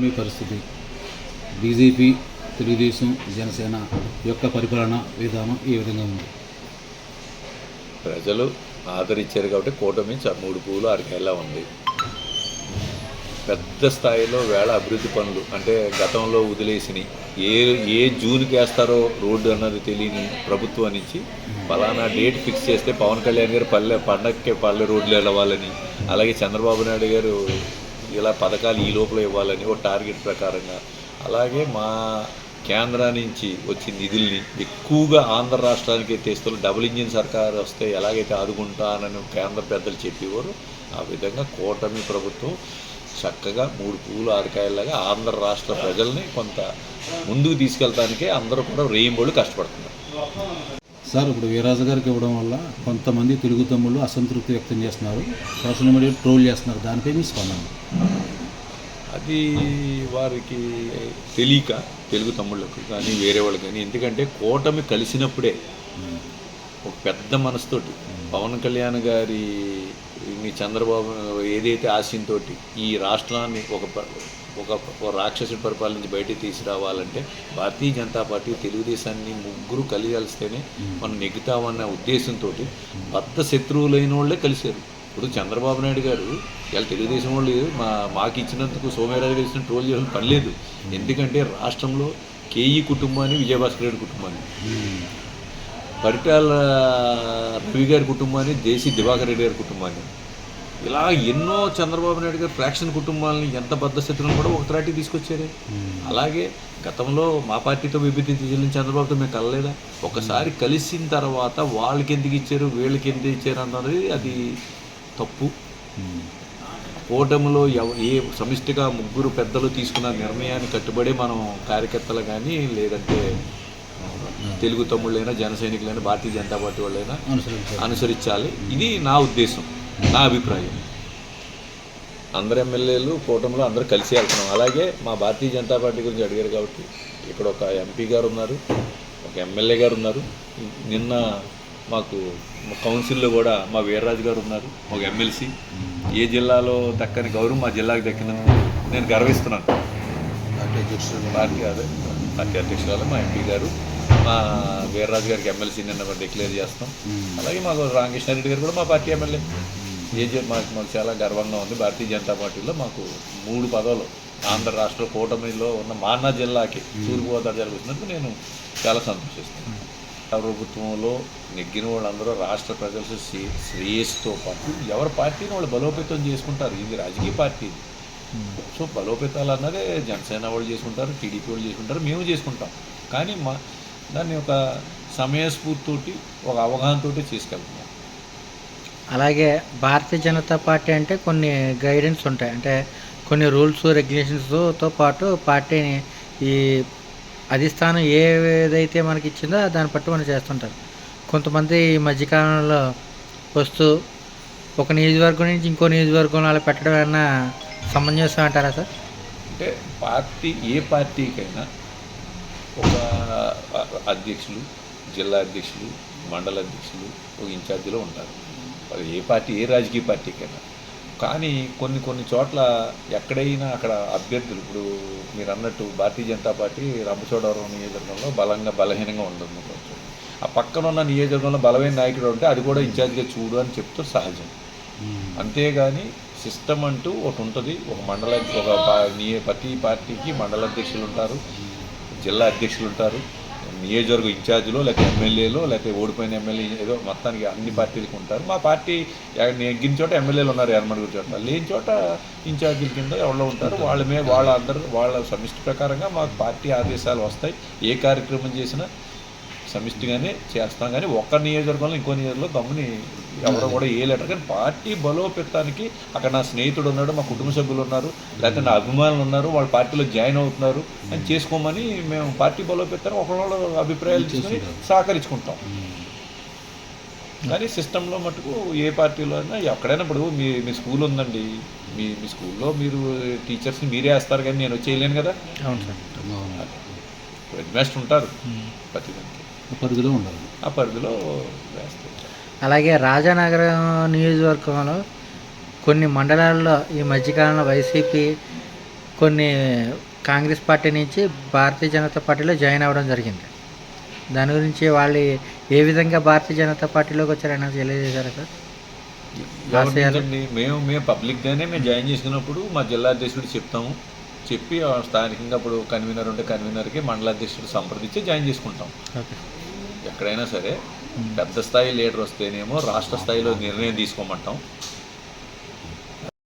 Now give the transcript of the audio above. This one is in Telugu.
మీ పరిస్థితి. బీజేపీ తెలుగుదేశం జనసేన యొక్క పరిపాలన విధానం ఏ విధంగా ఉంది. ప్రజలు ఆదరించారు కాబట్టి కూటమి మూడు పూలు అరకేలా ఉంది. పెద్ద స్థాయిలో వేళ అభివృద్ధి పనులు అంటే గతంలో వదిలేసినవి ఏ ఏ జూన్కి వేస్తారో రోడ్డు అన్నది తెలియని ప్రభుత్వం నుంచి ఫలానా డేట్ ఫిక్స్ చేస్తే పవన్ కళ్యాణ్ గారు పల్లె పండగకి పల్లె రోడ్లు వెళ్ళవాలని అలాగే చంద్రబాబు నాయుడు గారు ఇలా పథకాలు ఈ లోపల ఇవ్వాలని ఒక టార్గెట్ ప్రకారంగా. అలాగే మా కేంద్రా నుంచి వచ్చిన నిధుల్ని ఎక్కువగా ఆంధ్ర రాష్ట్రానికి తెస్తున్న డబుల్ ఇంజిన్ సర్కార్ వస్తే ఎలాగైతే ఆదుకుంటానని కేంద్ర పెద్దలు చెప్పేవారు ఆ విధంగా కూటమి ప్రభుత్వం చక్కగా మూడు పువ్వులు ఆరకాయలాగా ఆంధ్ర రాష్ట్ర ప్రజల్ని కొంత ముందుకు తీసుకెళ్తానికే అందరూ కూడా రేయింబోళ్ళు కష్టపడుతున్నారు. సార్ ఇప్పుడు వీరాజు గారికి ఇవ్వడం వల్ల కొంతమంది తెలుగు తమ్ముళ్ళు అసంతృప్తి వ్యక్తం చేస్తున్నారు సోషల్ మీడియా ట్రోల్ చేస్తున్నారు. దానిపై మీ స్పందన? అది వారికి తెలియక తెలుగు తమ్ముళ్ళకు కానీ వేరే వాళ్ళకి కానీ. ఎందుకంటే కూటమి కలిసినప్పుడే ఒక పెద్ద మనసుతోటి పవన్ కళ్యాణ్ గారి మీ చంద్రబాబు ఏదైతే ఆశయంతో ఈ రాష్ట్రాన్ని ఒక ఒక రాక్షసుడి పరిపాలన నుంచి బయటికి తీసుకురావాలంటే భారతీయ జనతా పార్టీ తెలుగుదేశాన్ని ముగ్గురు కలిగాల్స్తేనే మనం నెగ్గుతామన్న ఉద్దేశంతో భర్త శత్రువులైన వాళ్ళే కలిశారు. ఇప్పుడు చంద్రబాబు నాయుడు గారు ఇలా తెలుగుదేశం వాళ్ళు మా మాకు ఇచ్చినందుకు సోమయారాజు గారు ఇచ్చిన ట్రోల్ చేయాలని పని లేదు. ఎందుకంటే రాష్ట్రంలో కేఈ కుటుంబాన్ని విజయభాస్కర్ రెడ్డి కుటుంబాన్ని. పరిటాల రవి గారి కుటుంబాన్ని దేశీ దివాకర్ రెడ్డి గారి కుటుంబాన్ని. ఇలా ఎన్నో చంద్రబాబు నాయుడు గారి ఫ్రాక్షన్ కుటుంబాలని ఎంత బద్ధస్థితులను కూడా ఒక త్రాటికి తీసుకొచ్చారే. అలాగే గతంలో మా పార్టీతో విభజించి చెల్లిన చంద్రబాబుతో మేము కలలేదా? ఒకసారి కలిసిన తర్వాత వాళ్ళకి ఎందుకు ఇచ్చారు వీళ్ళకి ఎందుకు ఇచ్చారు అన్నది అది తప్పు. కూటమిలో ఎవ ఏ సమిష్టిగా ముగ్గురు పెద్దలు తీసుకున్న నిర్ణయాన్ని కట్టుబడి మనం కార్యకర్తలు కానీ లేదంటే తెలుగు తమ్ముళ్ళైనా జన సైనికులైనా భారతీయ జనతా పార్టీ వాళ్ళైనా అనుసరించాలి. ఇది నా ఉద్దేశం నా అభిప్రాయం. అందరు ఎమ్మెల్యేలు కూటమిలో అందరూ కలిసి వెళ్తున్నాం. అలాగే మా భారతీయ జనతా పార్టీ గురించి అడిగారు కాబట్టి ఇక్కడ ఒక ఎంపీ గారు ఉన్నారు ఒక ఎమ్మెల్యే గారు ఉన్నారు. నిన్న మాకు మా కౌన్సిల్లో కూడా మా వీర్రాజు గారు ఉన్నారు ఒక ఎమ్మెల్సీ ఏ జిల్లాలో దక్కని గౌరవం మా జిల్లాకు దక్కిన నేను గర్విస్తున్నాను. పార్టీ అధ్యక్షులు పార్టీ అదే పార్టీ అధ్యక్షురాలు మా ఎంపీ గారు. మా వీర్రాజు గారికి ఎమ్మెల్సీ నిన్న డిక్లేర్ చేస్తాం. అలాగే మాకు రామకృష్ణారెడ్డి గారు కూడా మా పార్టీ ఎమ్మెల్యే ఏ జి- మాకు మాకు చాలా గర్వంగా ఉంది. భారతీయ జనతా పార్టీలో మాకు మూడు పదవులు ఆంధ్ర రాష్ట్ర కూటమిలో ఉన్న మాన్నా జిల్లాకి తూర్పుగోదావరి జరుగుతున్నందుకు నేను చాలా సంతోషిస్తున్నాను. ప్రభుత్వంలో నెగ్గిన వాళ్ళందరూ రాష్ట్ర ప్రజల శ్రీ శ్రేయస్సుతో పాటు ఎవరి పార్టీని వాళ్ళు బలోపేతం చేసుకుంటారు? ఇది రాజకీయ పార్టీ. సో బలోపేతాలు అన్నదే జనసేన వాళ్ళు చేసుకుంటారు టీడీపీ వాళ్ళు చేసుకుంటారు మేము చేసుకుంటాం. కానీ మా దాన్ని ఒక సమయస్ఫూర్తితోటి ఒక అవగాహనతోటి తీసుకెళ్తున్నాం అలాగే భారతీయ జనతా పార్టీ అంటే కొన్ని గైడెన్స్ ఉంటాయి. అంటే కొన్ని రూల్స్ రెగ్యులేషన్స్తో పాటు పార్టీని ఈ అధిష్టానం ఏదైతే మనకి ఇచ్చిందో దాన్ని బట్టి మనం చేస్తుంటారు. కొంతమంది ఈ మధ్యకాలంలో వస్తూ ఒక నియోజకవర్గం నుంచి ఇంకో నియోజకవర్గం అలా పెట్టడం ఏమన్నా సమంజసం అంటారా సార్? అంటే పార్టీ ఏ పార్టీకైనా ఒక అధ్యక్షులు జిల్లా అధ్యక్షులు మండల అధ్యక్షులు ఒక ఇన్ఛార్జీలో ఉంటారు. ఏ పార్టీ ఏ రాజకీయ పార్టీకైనా కానీ కొన్ని కొన్ని చోట్ల ఎక్కడైనా అక్కడ అభ్యర్థులు ఇప్పుడు మీరు అన్నట్టు భారతీయ జనతా పార్టీ రంపచోడవరం నియోజకవర్గంలో బలంగా బలహీనంగా ఉండదు కొంచెం. ఆ పక్కన ఉన్న నియోజకవర్గంలో బలమైన నాయకుడు ఉంటే అది కూడా ఇన్ఛార్జిగా చూడు అని చెప్తూ సహజం. అంతేగాని సిస్టమ్ అంటూ ఒకటి ఉంటుంది. ఒక మండల ఒక ప్రతి పార్టీకి మండల అధ్యక్షులు ఉంటారు జిల్లా అధ్యక్షులు ఉంటారు. నియోజకవర్గ ఇన్ఛార్జీలో లేకపోతే ఎమ్మెల్యేలో లేకపోతే ఓడిపోయిన ఎమ్మెల్యే ఏదో మొత్తానికి అన్ని పార్టీలకు ఉంటారు. మా పార్టీ ఎ- నెగ్గిన చోట ఎమ్మెల్యేలు ఉన్నారు ఎర్మడుగురు చోట. లేని చోట ఇన్ఛార్జీల కింద ఎవరో ఉంటారు. వాళ్ళ వాళ్ళందరూ వాళ్ళ సమిష్టి ప్రకారంగా మాకు పార్టీ ఆదేశాలు వస్తాయి. ఏ కార్యక్రమం చేసినా సమిష్టిగానే చేస్తాం. కానీ ఒక్క నియోజకవర్గంలో ఇంకో నియోజకవర్గంలో గమ్ముని ఎవరో కూడా ఏ లెటర్ కానీ పార్టీ బలోపేతానికి అక్కడ నా స్నేహితుడు ఉన్నాడు మా కుటుంబ సభ్యులు ఉన్నారు లేకపోతే నా అభిమానులు ఉన్నారు వాళ్ళ పార్టీలో జాయిన్ అవుతున్నారు అని చేసుకోమని మేము పార్టీ బలోపేతాన్ని ఒకళ్ళ అభిప్రాయాలు తీసుకుని సహకరించుకుంటాం. కానీ సిస్టంలో మటుకు ఏ పార్టీలో అయినా ఎక్కడైనా ఇప్పుడు మీ మీ స్కూల్ ఉందండి. మీ మీ స్కూల్లో మీరు టీచర్స్ని మీరే వేస్తారు కానీ నేను చేయలేను కదా. అవును సార్. హెడ్ మాస్టర్ ఉంటారు ప్రతి దానికి. పరిధిలో ఉండాలి. ఆ పరిధిలో వేస్తారు అలాగే రాజానగరం నియోజకవర్గంలో కొన్ని మండలాల్లో ఈ మధ్యకాలంలో వైసీపీ కొన్ని కాంగ్రెస్ పార్టీ నుంచి భారతీయ జనతా పార్టీలో జాయిన్ అవ్వడం జరిగింది. దాని గురించి వాళ్ళు ఏ విధంగా భారతీయ జనతా పార్టీలోకి వచ్చారని తెలియజేశారా సార్? మేము మేము పబ్లిక్గానే మేము జాయిన్ చేసుకున్నప్పుడు మా జిల్లా అధ్యక్షుడు చెప్తాము. చెప్పి ఆ స్థానికంగా ఇప్పుడు కన్వీనర్ ఉంటే కన్వీనర్కి మండల అధ్యక్షుడు సంప్రదించి జాయిన్ చేసుకుంటాం. ఓకే. ఎక్కడైనా సరే పెద్ద స్థాయి లీడర్ వస్తేనేమో రాష్ట్ర స్థాయిలో నిర్ణయం తీసుకోమంటాం.